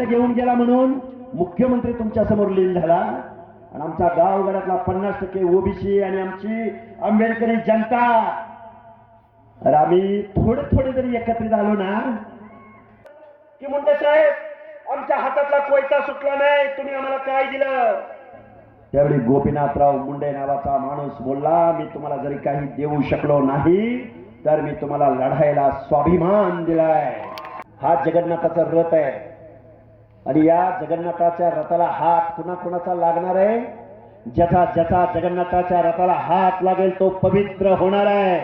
घेऊन गेला म्हणून मुख्यमंत्री तुमच्यासमोर लीन झाला. आणि आमचा गावगडातला पन्नास टक्के ओबीसी आणि आमची आंबेडकरी जनता. अरे आम्ही थोडे थोडे जरी एकत्रित आलो ना की मुंडे साहेब आमच्या हातातला कोयता सुटला नाही तुम्ही आम्हाला काय दिलं? त्यावेळी गोपीनाथराव मुंडे नावाचा माणूस बोलला मी तुम्हाला जरी काही देऊ शकलो नाही तर मी तुम्हाला लढायला स्वाभिमान दिलाय. हा जगन्नाथाचा रथ आहे. आणि या जगन्नाथाच्या रथाला हात कुणा कुणाचा लागणार आहे. ज्याचा ज्याचा जगन्नाथाच्या रथाला हात लागेल तो पवित्र होणार आहे.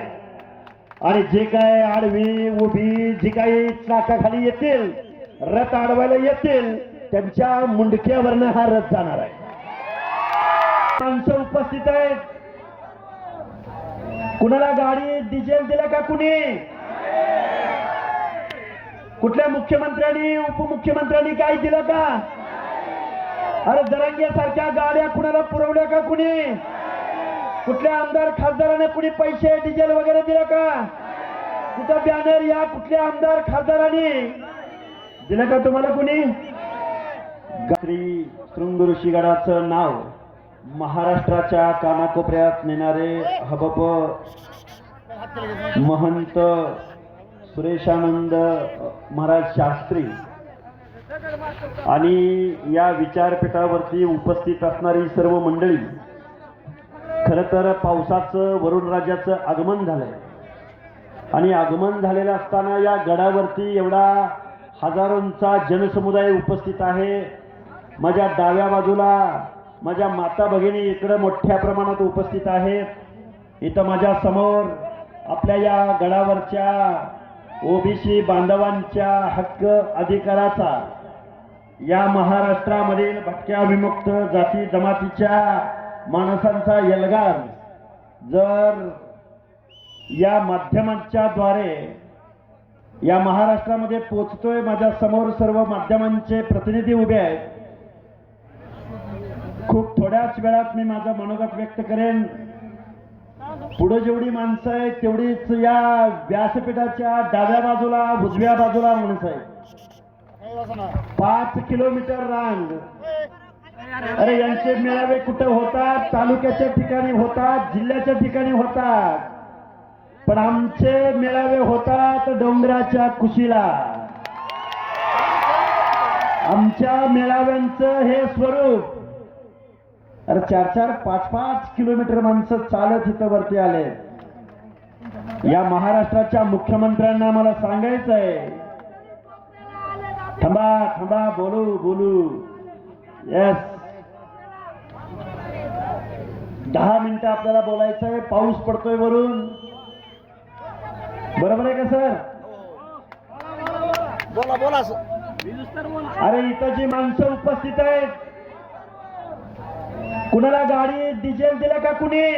आणि जे काय आडवी उभी जी काही चाकाखाली येतील रथ आडवायला येतील त्यांच्या मुंडक्यावरनं हा रथ जाणार आहे. माणसं उपस्थित आहेत. कुणाला गाडी डिझेल दिला का कुणी? कुठल्या मुख्यमंत्र्यांनी उपमुख्यमंत्र्यांनी काय दिलं का? अरे जरांग्यासारख्या गाड्या कुणाला पुरवल्या का कुणी? कुठल्या आमदार खासदाराने कुणी पैसे डिझेल वगैरे दिलं का? कुठं बॅनर या कुठल्या आमदार खासदारांनी? दिलं का तुम्हाला कुणी? श्री शृंग ऋषीगडाचं नाव महाराष्ट्राच्या कानाकोपऱ्यात नेणारे हबप महंत सुरेशानंद महाराज शास्त्री आणि या विचारपीठावरती उपस्थित असणारी सर्व मंडळी खरं तर पावसाचं वरुण राजाचं आगमन झालंय. आणि आगमन झालेलं असताना या गडावरती एवढा हजारोंचा जनसमुदाय उपस्थित आहे. माझ्या डाव्या बाजूला माझ्या माता भगिनी इकडं मोठ्या प्रमाणात उपस्थित आहेत. इथं माझ्यासमोर आपल्या या गडावरच्या ओबीसी बांधवांच्या हक्क अधिकाराचा या महाराष्ट्रामधील भटक्या विमुक्त जाती जमातीच्या माणसांचा यलगार जर या माध्यमांच्या द्वारे या महाराष्ट्रामध्ये पोचतोय माझ्यासमोर सर्व माध्यमांचे प्रतिनिधी उभे आहेत. खूप थोड्याच वेळात मी माझं मनोगत व्यक्त करेन. पुढे जेवढी माणसं आहेत तेवढीच या व्यासपीठाच्या डाव्या बाजूला उजव्या बाजूला माणसं आहेत. पाच किलोमीटर रांग. अरे यांचे मेळावे कुठे होतात? तालुक्याच्या ठिकाणी होतात जिल्ह्याच्या ठिकाणी होतात. पण आमचे मेळावे होतात डोंगराच्या कुशीला. आमच्या मेळाव्यांचं हे स्वरूप अरे चार चार पाच पाच किलोमीटर माणसं चालत इथं वरती आले. या महाराष्ट्राच्या मुख्यमंत्र्यांना मला सांगायचं आहे थांबा थांबा बोलू बोलू. येस दहा मिनिटं आपल्याला बोलायचं आहे पाऊस पडतोय वरून. बरोबर आहे का सर? बोला बोला अरे इथं जी माणसं उपस्थित आहेत कुणाला गाडी डिझेल दिलं का कुणी?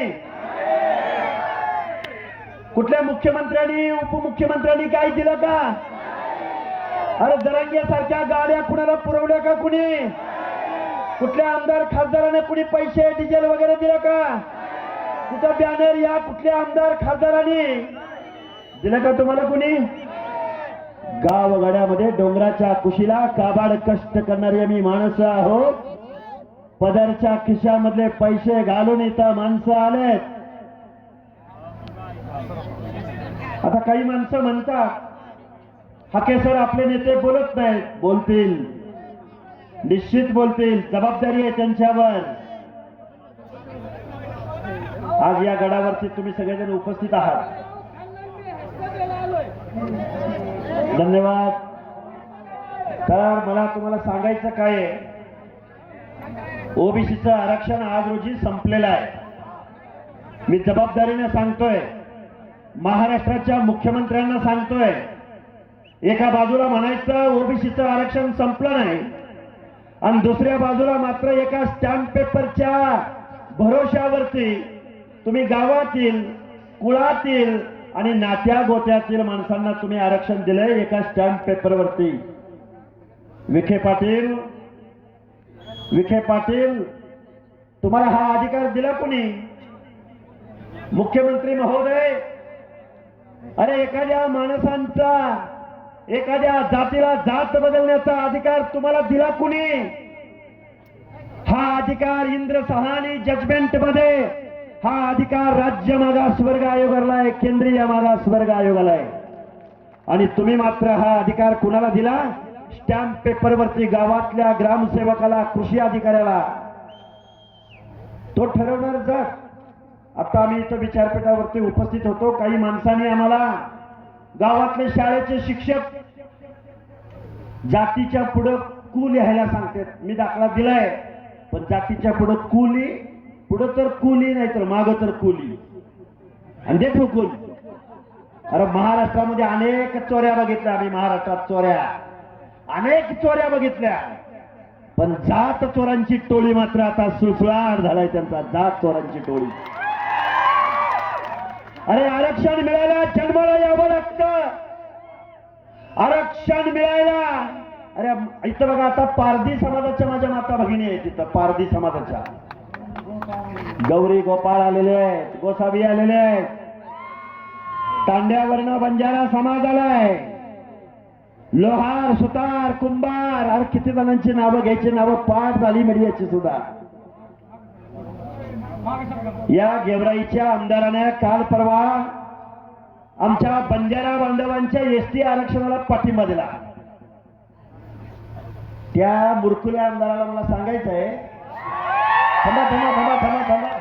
कुठल्या मुख्यमंत्र्यांनी उपमुख्यमंत्र्यांनी काय दिलं का? अरे जरांग्यासारख्या गाड्या कुणाला पुरवल्या का कुणी? कुठल्या आमदार खासदाराने कुणी पैसे डिझेल वगैरे दिलं का? कुठं बॅनर या कुठल्या आमदार खासदारांनी? दिलं का तुम्हाला कुणी? गावगाड्यामध्ये डोंगराच्या कुशीला काबाड कष्ट करणारी आम्ही माणसं आहोत. पदरच्या खिशामधले पैसे घालून इथं माणसं आलेत. आता काही माणसं म्हणतात हाके सर आपले नेते बोलत नाहीत. बोलतील. निश्चित बोलतील. जबाबदारी आहे त्यांच्यावर. आज या गडावरती तुम्ही सगळेजण उपस्थित आहात. धन्यवाद. तर मला तुम्हाला सांगायचं काय आहे ओबीसीचं आरक्षण आज रोजी संपलेलं आहे. मी जबाबदारीने सांगतोय महाराष्ट्राच्या मुख्यमंत्र्यांना सांगतोय एका बाजूला म्हणायचं ओबीसीचं आरक्षण संपलं नाही आणि दुसऱ्या बाजूला मात्र एका स्टॅम्प पेपरच्या भरोशावरती तुम्ही गावातील कुळातील आणि नात्या गोत्यातील माणसांना तुम्ही आरक्षण दिलंय एका स्टॅम्प पेपरवरती विखे पाटील विखे पाटील तुम्हाला हा अधिकार दिला कुणी? मुख्यमंत्री महोदय? अरे एखाद्या माणसांचा एखाद्या जातीला जात बदलण्याचा अधिकार तुम्हाला दिला कुणी? हा अधिकार इंद्र सहानी जजमेंटमध्ये हा अधिकार राज्य मागास वर्ग आयोगाला आहे केंद्रीय मागास वर्ग आयोगाला आहे. आणि तुम्ही मात्र हा अधिकार कुणाला दिला? स्टॅम्प पेपरवरती गावातल्या ग्रामसेवकाला कृषी अधिकाऱ्याला. तो ठरवणार जर आता आम्ही इथं विचारपीठावरती उपस्थित होतो. काही माणसांनी आम्हाला गावातले शाळेचे शिक्षक जातीच्या पुढं कू लिहायला सांगतात. मी दाखला दिलाय. पण जातीच्या पुढं कुली पुढं तर कुली नाही तर माग तर कुली आणि दे ठोकून अरे महाराष्ट्रामध्ये अनेक चोऱ्या बघितल्या आम्ही महाराष्ट्रात चोऱ्या. अनेक चोऱ्या बघितल्या. पण जात चोरांची टोळी मात्र आता सुळसुळाट झालाय त्यांचा जात चोरांची टोळी. अरे आरक्षण मिळायला जन्माला यावं लागतं. आरक्षण मिळायला. अरे इथं बघा आता पारधी समाजाच्या माझ्या माता भगिनी आहेत तिथं पारधी समाजाच्या. गौरी गोपाळ आलेले आहेत गोसावी आलेले आहेत. तांड्यावरनं बंजारा समाज आलाय. लोहार सुतार कुंभार अरे किती जणांची नावं घ्यायची नावं? पाठ झाली मीडियाची सुद्धा. या गेवराईच्या आमदाराने काल परवा आमच्या बंजारा बांधवांच्या एसटी आरक्षणाला पाठिंबा दिला. त्या मुरकुल्या आमदाराला मला सांगायचंय थांबा थांबा थांबा थांबा थांबा.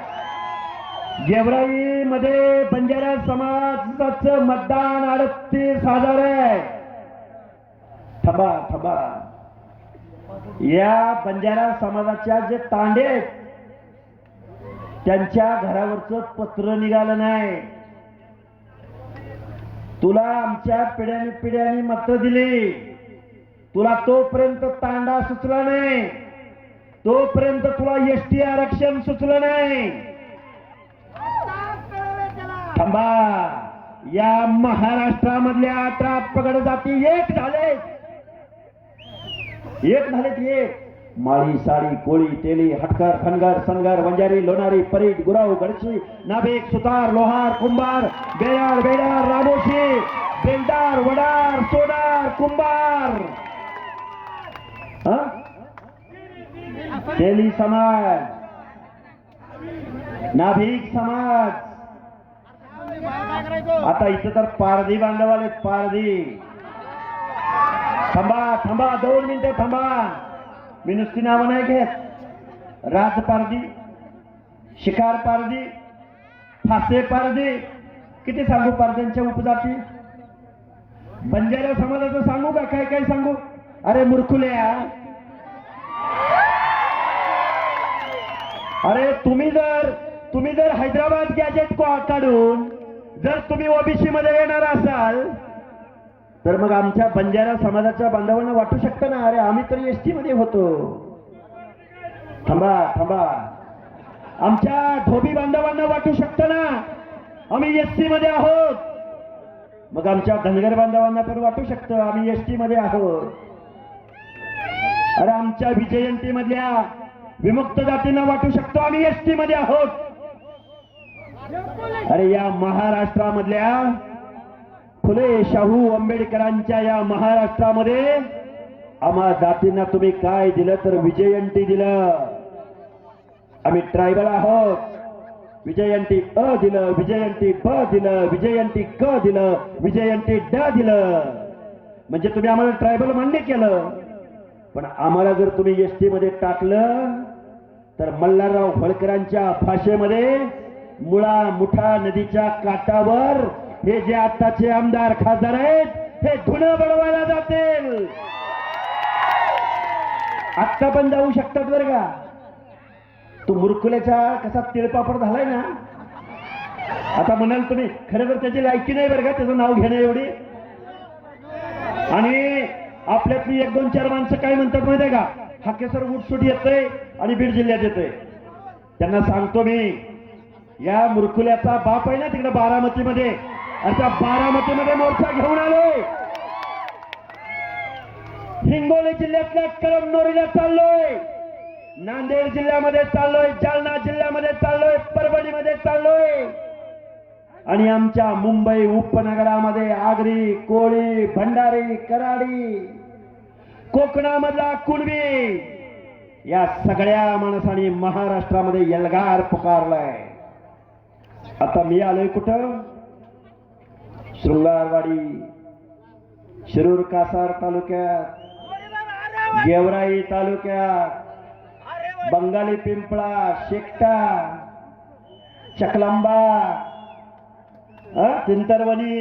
गेवराई मध्ये बंजारा समाजाचं मतदान अडतीस हजार आहे. थबा थबा. या बंजारा समाजाच्या जे तांडे आहेत त्यांच्या घरावरचं पत्र निघालं नाही. तुला आमच्या पिढ्याने पिढ्याने मत दिली. तुला तोपर्यंत तांडा सुचला नाही. तोपर्यंत तुला एसटी आरक्षण सुचलं नाही. थांबा. या महाराष्ट्रामधल्या अठरा पगड जाती एक झाले एक झाले झालेत एक. माळी साडी कोळी तेली हटकर खनगर सनगर वंजारी लोणारी परीट गुराव गडची नाभिक सुतार लोहार कुंभार बेयार बेडार रामोशी बेलदार वडार सोनार कुंभार. हं? तेली समाज. नाभिक समाज. आता इथं तर पारधी बांधवाले पारधी. थांबा थांबा दोन मिनिटं थांबा. मी नुसती नावं नाही घेत. राज पारदी शिकार पारदी फासे पारदी किती सांगू पारद्यांच्या उपजाती? बंजारा समाजाचं सांगू का? काय काय सांगू? अरे मूर्खुल्या अरे तुम्ही जर तुम्ही जर हैदराबाद गॅजेट काढून जर तुम्ही ओबीसी मध्ये येणार असाल तर मग आमच्या बंजारा समाजाच्या बांधवांना वाटू शकतं ना? अरे आम्ही तर एसटी मध्ये होतो. थांबा थांबा. आमच्या धोबी बांधवांना वाटू शकतं ना? आम्ही एसटी मध्ये आहोत. मग आमच्या धनगर बांधवांना पण वाटू शकतं आम्ही एस टी मध्ये आहोत. अरे आमच्या विजयंती मधल्या विमुक्त जातींना वाटू शकतो आम्ही एस टी मध्ये आहोत. अरे या महाराष्ट्रामधल्या फुले शाहू आंबेडकरांच्या या महाराष्ट्रामध्ये आम्हा जातींना तुम्ही काय दिलं तर विजयंती दिलं. आम्ही ट्रायबल आहोत. विजयंती अ दिलं विजयंती ब दिलं विजयंती क दिलं विजयंती ड दिलं. म्हणजे तुम्ही आम्हाला ट्रायबल मान्य केलं. पण आम्हाला जर तुम्ही एसटी मध्ये टाकलं तर मल्हारराव होळकरांच्या भाषेमध्ये मुळा मुठा नदीच्या काठावर हे जे आताचे आमदार खासदार आहेत हे धुणं बडवायला जातील. आत्ता पण जाऊ शकतात बरं का? तो मुरकुल्याचा कसा तिळपापड झालाय ना? आता म्हणाल तुम्ही खरं तर त्याची लायकी नाही बरं का त्याचं नाव घेणं एवढी? आणि आपल्यातली एक दोन चार माणसं काय म्हणतात माहिती आहे का? हा केसर उठसूट येतोय आणि बीड जिल्ह्यात येतोय. त्यांना सांगतो मी या मुरकुल्याचा बाप आहे ना तिकडे बारामतीमध्ये. आता बारामतीमध्ये मोर्चा घेऊन आलोय हिंगोली जिल्ह्यातल्या कळमनोरीला चाललोय. नांदेड जिल्ह्यामध्ये चाललोय जालना जिल्ह्यामध्ये चाललोय परभणीमध्ये चाललोय. आणि आमच्या मुंबई उपनगरामध्ये आगरी कोळी भंडारी कराडी कोकणामधला कुणबी या सगळ्या माणसांनी महाराष्ट्रामध्ये यलगार पुकारलाय. आता मी आलोय कुठं? शृंगारवाडी शिरूर कासार तालुक्यात गेवराई तालुक्यात बंगाली पिंपळा शेकटा चकलांबा चिंतरवणी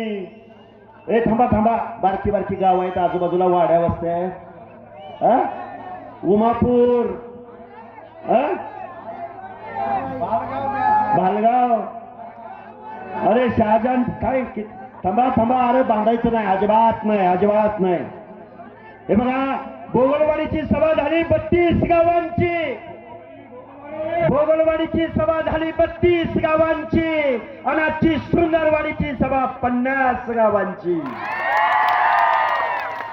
ए थांबा थांबा. बारकी बारकी गाव आहेत. आजूबाजूला वाड्या वस्त्या उमापूर भालगाव अरे शहाजान काय किती थांबा थांबा. अरे बांधायचं नाही. अजिबात नाही अजिबात नाही. हे बघा गोगलवाडीची सभा झाली बत्तीस गावांची. भोगलवाडीची सभा झाली बत्तीस गावांची. आणि आजची शृंगारवाडीची सभा पन्नास गावांची.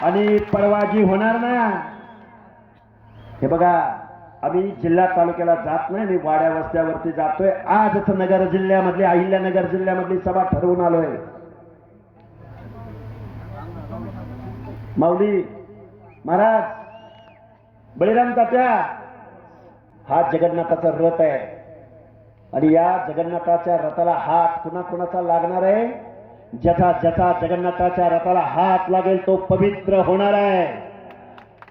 आणि परवाजी होणार ना हे बघा आम्ही जिल्हा तालुक्याला जात नाही मी वाड्या वस्त्यावरती जातोय. आजच नगर जिल्ह्यामधली अहिल्यानगर जिल्ह्यामधली सभा ठरवून आलोय. माऊली महाराज बळीराम तात्या हा जगन्नाथाचा रथ आहे. आणि या जगन्नाथाच्या रथाला हात कुणा कुणाचा लागणार आहे? ज्याचा ज्याचा जगन्नाथाच्या रथाला हात लागेल तो पवित्र होणार आहे.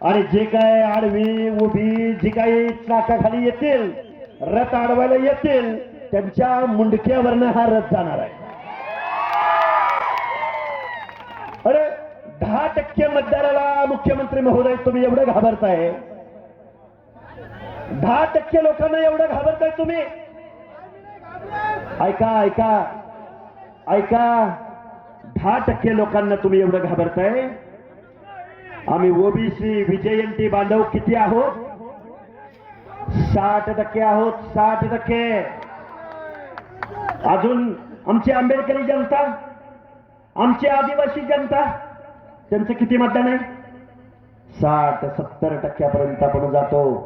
आणि जे काय आडवी उभी जी काही चाकाखाली येतील रथ आडवायला येतील त्यांच्या मुंडक्यावरनं हा रथ जाणार आहे अरे दहा टक्के मतदाराला मुख्यमंत्री महोदय तुम्ही एवढं घाबरताय. दहा टक्के लोकांना एवढं घाबरताय तुम्ही. ऐका ऐका. ऐका. दहा टक्के लोकांना तुम्ही एवढं घाबरताय. आम्ही ओबीसी विजयंती बांधव किती आहोत? साठ टक्के आहोत साठ टक्के. अजून आमची आंबेडकरी जनता आमची आदिवासी जनता त्यांचं किती मतदान आहे? साठ सत्तर टक्क्यापर्यंत आपण जातो.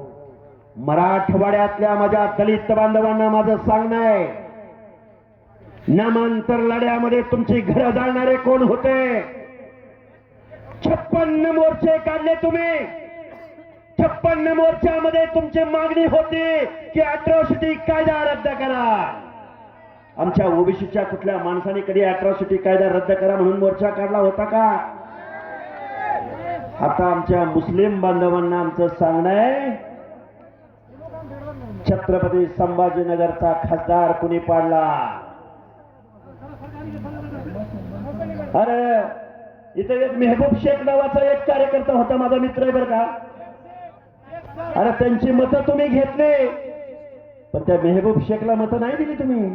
मराठवाड्यातल्या माझ्या दलित बांधवांना माझं सांगणं आहे. नामांतर लढ्यामध्ये तुमची घरं जाळणारे कोण होते? छप्पन्न मोर्चे काढले तुम्ही. छप्पन्न मोर्चामध्ये तुमची मागणी होती की अट्रॉसिटी कायदा रद्द करा. आमच्या ओबीसीच्या कुठल्या माणसाने कधी अट्रॉसिटी कायदा रद्द करा म्हणून मोर्चा काढला होता का? आता आमच्या मुस्लिम बांधवांना आमचं सांगणं आहे छत्रपती संभाजीनगरचा खासदार कुणी पाडला? अरे इथे एक मेहबूब शेख नावाचा एक कार्यकर्ता होता माझा मित्र आहे बरं का. अरे त्यांची मतं तुम्ही घेतली. पण त्या मेहबूब शेखला मतं नाही दिली तुम्ही.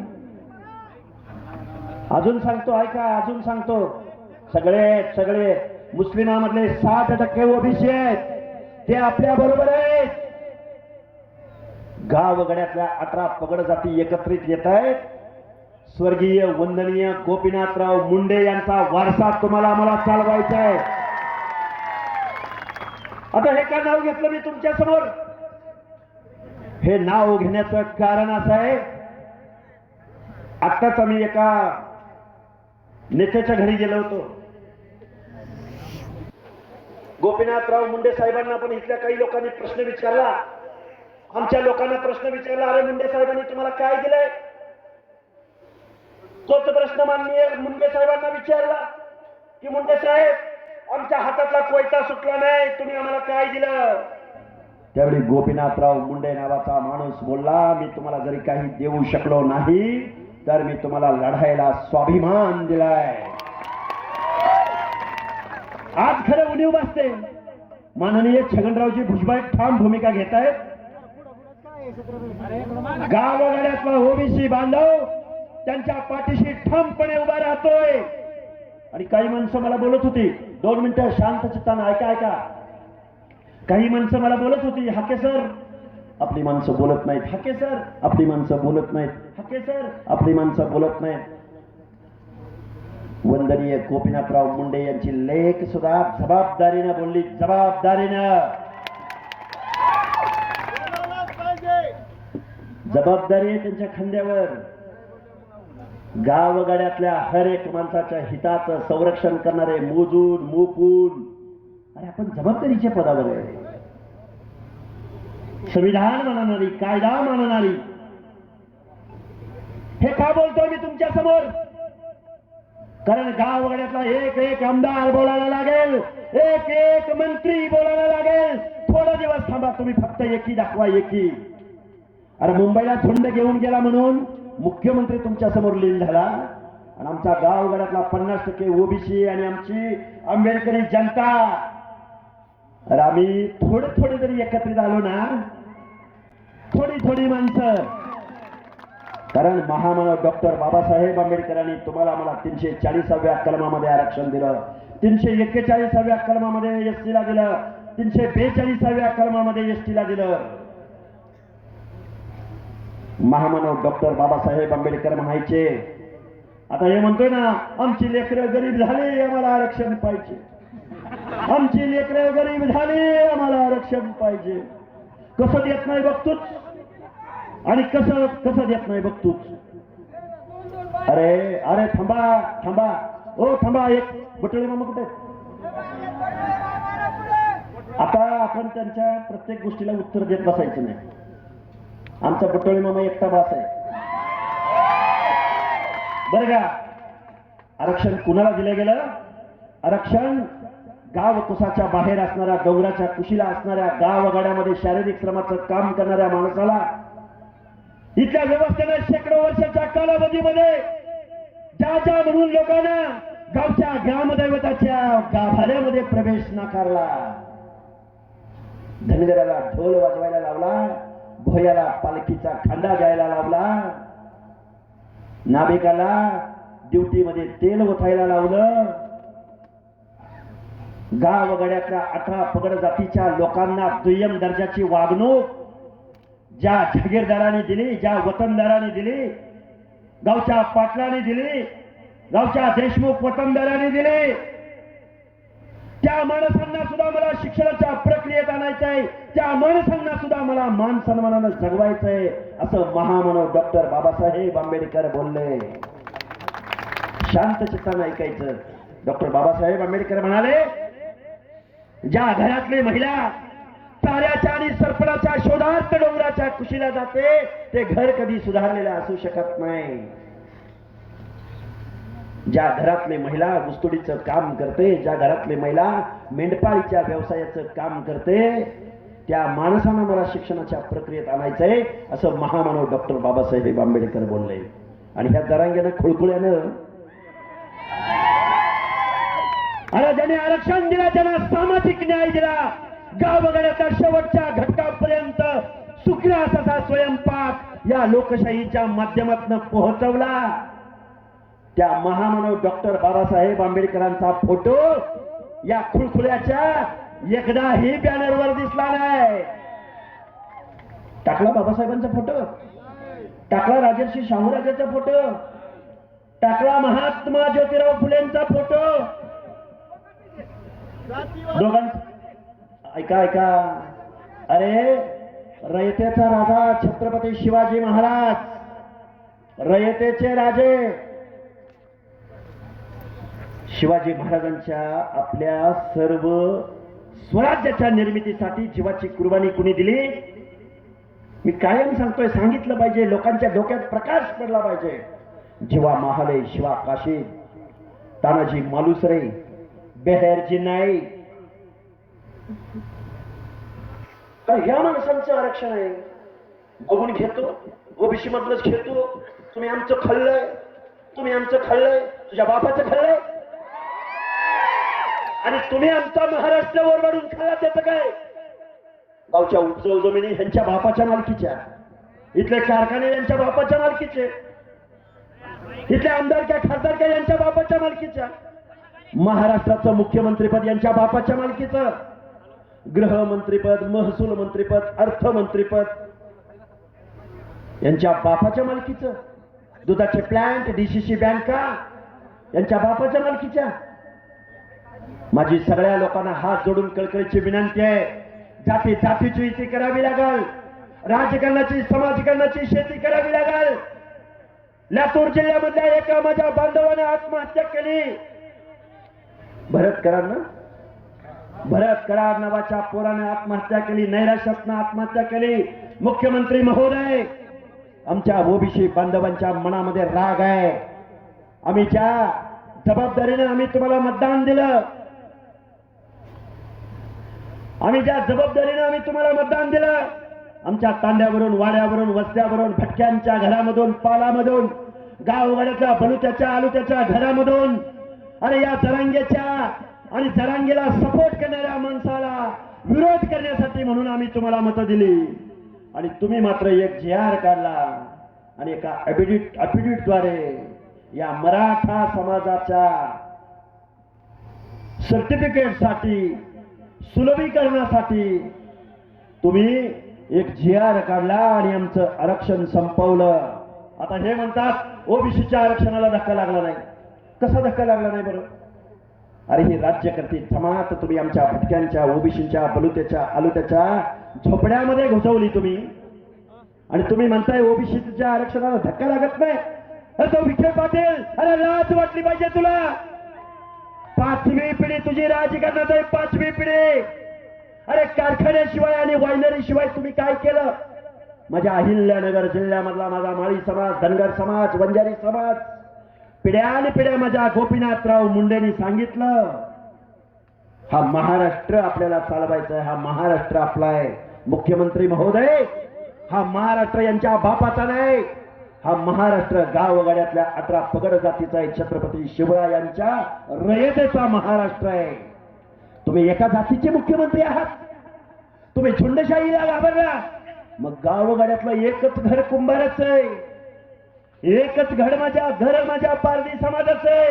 अजून सांगतो ऐका अजून सांगतो. सगळे सगळे मुस्लिमामधले साठ टक्के ओबीसी आहेत. ते आपल्या बरोबर आहेत. गावगड्यातल्या अठरा पगड जाती एकत्रित येत आहेत. स्वर्गीय वंदनीय गोपीनाथराव मुंडे यांचा वारसा तुम्हाला आम्हाला चालवायचा आहे. आता हे का नाव घेतलं मी तुमच्यासमोर हे नाव घेण्याचं कारण असं आहे. आत्ताच आम्ही एका नेत्याच्या घरी गेलो होतो. गोपीनाथराव मुंडे साहेबांना पण इथल्या काही लोकांनी प्रश्न विचारला. आमच्या लोकांना प्रश्न विचारला अरे मुंडे साहेबांनी तुम्हाला काय दिलंय? तोच प्रश्न माननीय मुंडे साहेबांना विचारला की मुंडे साहेब आमच्या हातातला कोयता सुटला नाही तुम्ही आम्हाला काय दिलं? त्यावेळी गोपीनाथराव मुंडे नावाचा माणूस बोलला मी तुम्हाला जरी काही देऊ शकलो नाही तर मी तुम्हाला लढायला स्वाभिमान दिलाय. आज खरं उणीव बसते माननीय छगनरावजी भुजबळ ठाम भूमिका घेत आहेत गावगाड्यातला ओबीसी बांधव त्यांच्या पाठीशी ठामपणे उभा राहतोय. आणि काही माणसं मला बोलत होती. दोन मिनिटं शांत चित्तानं ऐका ऐका. काही माणसं मला बोलत होती हाके सर. आपली माणसं बोलत नाहीत हाके सर. आपली माणसं बोलत नाहीत हाके सर. आपली माणसं बोलत नाहीत. वंदनीय गोपीनाथराव मुंडे यांची लेख सुद्धा जबाबदारीनं बोलली जबाबदारीनं. जबाबदारी आहे त्यांच्या खांद्यावर. गावगाड्यातल्या हर एक माणसाच्या हिताचं संरक्षण करणारे मोजून मोपून अरे आपण जबाबदारीच्या पदावर आहे. संविधान मानणारी कायदा मानणारी. हे का बोलतोय मी तुमच्यासमोर कारण गावगाड्यातला एक एक आमदार बोलायला लागेल एक एक मंत्री बोलायला लागेल. थोडा दिवस थांबा तुम्ही फक्त एकी दाखवा एकी. अरे मुंबईला झुंड घेऊन गेला म्हणून मुख्यमंत्री तुमच्यासमोर लीन झाला. आणि आमचा गावगाड्यातला पन्नास टक्के ओबीसी आणि आमची आंबेडकरी जनता. अरे आम्ही थोडे थोडे जरी एकत्रित आलो ना थोडी थोडी माणसं कारण महामानव डॉक्टर बाबासाहेब आंबेडकरांनी तुम्हाला मला तीनशे चाळीसाव्या कलमामध्ये आरक्षण दिलं. तीनशे एक्केचाळीसाव्या कलमामध्ये एस टीला दिलं. तीनशे बेचाळीसाव्या कलमामध्ये एस टीला दिलं. महामानव डॉक्टर बाबासाहेब आंबेडकर म्हणायचे आता हे म्हणतोय ना आमची लेकरं गरीब झाली आम्हाला आरक्षण पाहिजे. आमची लेकरं गरीब झाली आम्हाला आरक्षण पाहिजे. कसं देत नाही बघतोच. आणि कसं कसं देत नाही बघतोच अरे अरे थांबा थांबा. ओ थांबा एक बटळे मामा कुठे? आता आपण त्यांच्या प्रत्येक गोष्टीला उत्तर देत बसायचं नाही. आमचा बटोळे मामा एकटा बास आहे. बरं का? आरक्षण कुणाला दिलं गेलं? आरक्षण गाव कुसाच्या बाहेर असणाऱ्या डोंगराच्या कुशीला असणाऱ्या गावगाड्यामध्ये शारीरिक श्रमाचं काम करणाऱ्या माणसाला इथल्या व्यवस्थेने शेकडो वर्षाच्या कालावधीमध्ये ज्या ज्या म्हणून लोकांना गावच्या ग्रामदैवताच्या गाभाऱ्यामध्ये प्रवेश नाकारला. धनगराला ढोल वाजवायला लावला भोयाला पालखीचा खांदा द्यायला लावला नाभिकाला ड्युटीमध्ये तेल ओथायला लावलं. गावगड्यातल्या अठरा पगड जातीच्या लोकांना दुय्यम दर्जाची वागणूक ज्या जागीरदाराने दिली ज्या वतनदाराने दिली गावच्या पाटलाने दिली गावच्या देशमुख वतनदाराने दिली त्या माणसांना सुद्धा मला शिक्षणाच्या प्रक्रियेत आणायचं आहे. त्या माणसांना सुद्धा मला मान सन्मानानं जगवायचं आहे असं महामानव डॉक्टर बाबासाहेब आंबेडकर बोलले. शांत चित्तानं ऐकायचं. डॉक्टर बाबासाहेब आंबेडकर म्हणाले ज्या घरातले महिला चाऱ्याच्या आणि सरपणाच्या शोधार्थ डोंगराच्या कुशीला जाते ते घर कधी सुधारलेलं असू शकत नाही. ज्या घरातले महिला ऊसतोडीचं काम करते ज्या घरातले महिला मेंढपाळीच्या व्यवसायाचं काम करते त्या माणसानं मला शिक्षणाच्या प्रक्रियेत आणायचंय असं महामानव डॉक्टर बाबासाहेब आंबेडकर बोलले. आणि ह्या दरांग्यानं खुळखुळ्यानं अरे ज्याने आरक्षण दिला त्यांना सामाजिक न्याय दिला गावगाड्याच्या शेवटच्या घटकापर्यंत सुग्रास असा स्वयंपाक या लोकशाहीच्या माध्यमातून पोहोचवला. त्या महामानव डॉक्टर बाबासाहेब आंबेडकरांचा फोटो या खुळखुळ्याच्या एकदाही बॅनरवर दिसला नाही. टाकला बाबासाहेबांचा फोटो? टाकला राजर्षी शाहूराजाचा फोटो? टाकला महात्मा ज्योतिराव फुलेंचा फोटो? दोघांचा ऐका ऐका. अरे रयतेचा राजा छत्रपती शिवाजी महाराज. रयतेचे राजे. शिवाजी महाराजांच्या आपल्या सर्व स्वराज्याच्या निर्मितीसाठी जीवाची कुर्बानी कुणी दिली? मी कायम सांगतोय सांगितलं पाहिजे. लोकांच्या डोक्यात प्रकाश पडला पाहिजे. जीवा महाले शिवा काशी तानाजी मालुसरे बेहेरजी नाईक तर या माणसांचं आरक्षण आहे. बघून घेतो ओबीसी मधलंच घेतो तुम्ही आमचं खाल्लंय तुम्ही आमचं खाल्लंय तुझ्या बापाचं खाल्लंय आणि तुम्ही आमचा महाराष्ट्रावर वाढून खाल्ला त्याचं काय? गावच्या उपजाऊ जमिनी ह्यांच्या बापाच्या मालकीच्या. इथले कारखाने यांच्या बापाच्या मालकीचे. इथले आमदारक्या खासदारक्या यांच्या बापाच्या मालकीच्या? महाराष्ट्राचं मुख्यमंत्रीपद यांच्या बापाच्या मालकीचं. गृहमंत्रीपद महसूल मंत्रीपद अर्थमंत्रीपद. यांच्या बापाच्या मालकीचं. दुधाचे प्लांट डीसीसी बँका यांच्या बापाच्या मालकीच्या. माझी सगळ्या लोकांना हात जोडून कळकळीची विनंती आहे. जाती जातीची युती करावी लागल. राजकारणाची समाजकारणाची शेती करावी लागल. लातूर जिल्ह्यामधल्या एका माझ्या बांधवाने आत्महत्या केली. भरत करार ना भरत कराड नावाच्या पोराने आत्महत्या केली नैराश्यातनं आत्महत्या केली. मुख्यमंत्री महोदय आमच्या ओबीसी बांधवांच्या मनामध्ये राग आहे. आम्ही ज्या जबाबदारीने आम्ही तुम्हाला मतदान दिलं. आम्ही ज्या जबाबदारीने आम्ही तुम्हाला मतदान दिलं. आमच्या तांड्यावरून वाड्यावरून वस्त्यावरून भटक्यांच्या घरामधून पालामधून गावगाड्यातल्या बलुत्याच्या आलुत्याच्या घरामधून अरे या जरांगेच्या आणि जरांगीला सपोर्ट करणाऱ्या माणसाला विरोध करण्यासाठी म्हणून आम्ही तुम्हाला मतं दिली. आणि तुम्ही मात्र एक जे आर काढला आणि एका अपिडिट अपिडिटद्वारे या मराठा समाजाच्या सर्टिफिकेटसाठी सुलभीकरणासाठी तुम्ही एक जी आर काढला आणि आमचं आरक्षण संपवलं. आता हे म्हणतात ओबीसीच्या आरक्षणाला धक्का लागला नाही. कसा धक्का लागला नाही बरोबर अरे ही राज्यकर्ती जमात तुम्ही आमच्या भटक्यांच्या ओबीसीच्या बलुत्याच्या आलुत्याच्या झोपड्यामध्ये घुसवली तुम्ही. आणि तुम्ही म्हणताय ओबीसीच्या आरक्षणाला धक्का लागत नाही. अरे तो विखे पाटील अरे लाज वाटली पाहिजे तुला. पाचवी पिढी तुझी राजकारणात आहे पाचवी पिढी. अरे कारखान्याशिवाय आणि वायनरी शिवाय तुम्ही काय केलं? माझ्या अहिल्यानगर जिल्ह्यामधला माझा माळी समाज धनगर समाज वंजारी समाज पिढ्या आणि पिढ्या माझ्या गोपीनाथराव मुंडेनी सांगितलं हा महाराष्ट्र आपल्याला चालवायचा आहे हा महाराष्ट्र आपला आहे. मुख्यमंत्री महोदय हा महाराष्ट्र यांच्या बापाचा नाही हा महाराष्ट्र गावगाड्यातल्या अठरा पगड जातीचा आहे. छत्रपती शिवरायांच्या रयतेचा महाराष्ट्र आहे. तुम्ही एका जातीचे मुख्यमंत्री आहात. तुम्ही झुंडशाहीला घाबरला. मग गावगाड्यातलं एकच घर कुंभारच आहे. एकच घड माझ्या घर माझ्या पारधी समाजाचं.